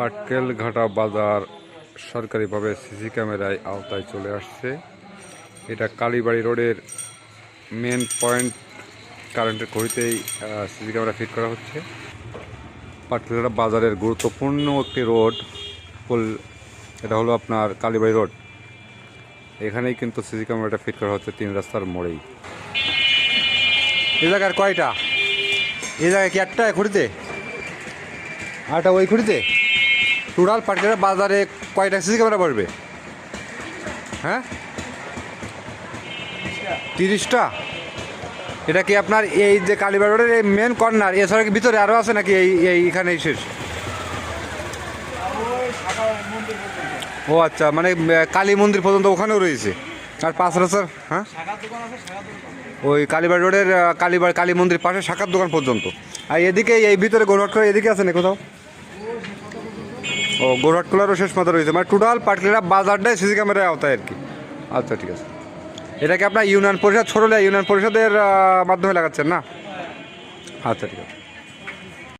পাটকেল ঘাটা বাজার সরকারিভাবে সিসি ক্যামেরায় আওতায় চলে আসছে। এটা কালীবাড়ি রোডের মেন পয়েন্ট, কারেন্টের ঘড়িতেই সিসি ক্যামেরা ফিট করা হচ্ছে। পাটকেলঘাটা বাজারের গুরুত্বপূর্ণ একটি রোড, ফুল, এটা হলো আপনার কালীবাড়ি রোড। এখানেই কিন্তু সিসি ক্যামেরাটা ফিট করা হচ্ছে তিন রাস্তার মোড়েই। এ জায়গার কয়টা? এ জায়গায় কি একটা খুঁড়িতে? আরটা ওই খুঁড়িতে? টোটাল পাটকেরা বাজারে কয়টা সিসি ক্যামেরা পড়বে হ্যাঁ? তিরিশটা? এটা কি আপনার এই যে কালীবাড়ি রোডের এই মেন কর্নার এছাড়া কি ভিতরে আরও আছে নাকি এই এই এখানেই শেষ? ও আচ্ছা মানে কালী মন্দির পর্যন্ত ওখানেও রয়েছে। আর পাঁচ রাস্তার হ্যাঁ? ওই কালীবাড়ি রোডের কালীবাড়ি, কালী মন্দির পাশে শাখার দোকান পর্যন্ত। আর এদিকে এই ভিতরে গোরহাট করে এদিকে আছে না কোথাও? ও, গোরহাট খোলারও শেষ মাথা রয়েছে মানে টোটাল পাটকেরা বাজারটাই সিসি ক্যামেরায় আওতায় আর কি। আচ্ছা ঠিক আছে। এটাকে আপনার ইউনিয়ন পরিষদ? ছোটলে ইউনিয়ন পরিষদের মাধ্যমে লাগাচ্ছেন না? আচ্ছা ঠিক আছে।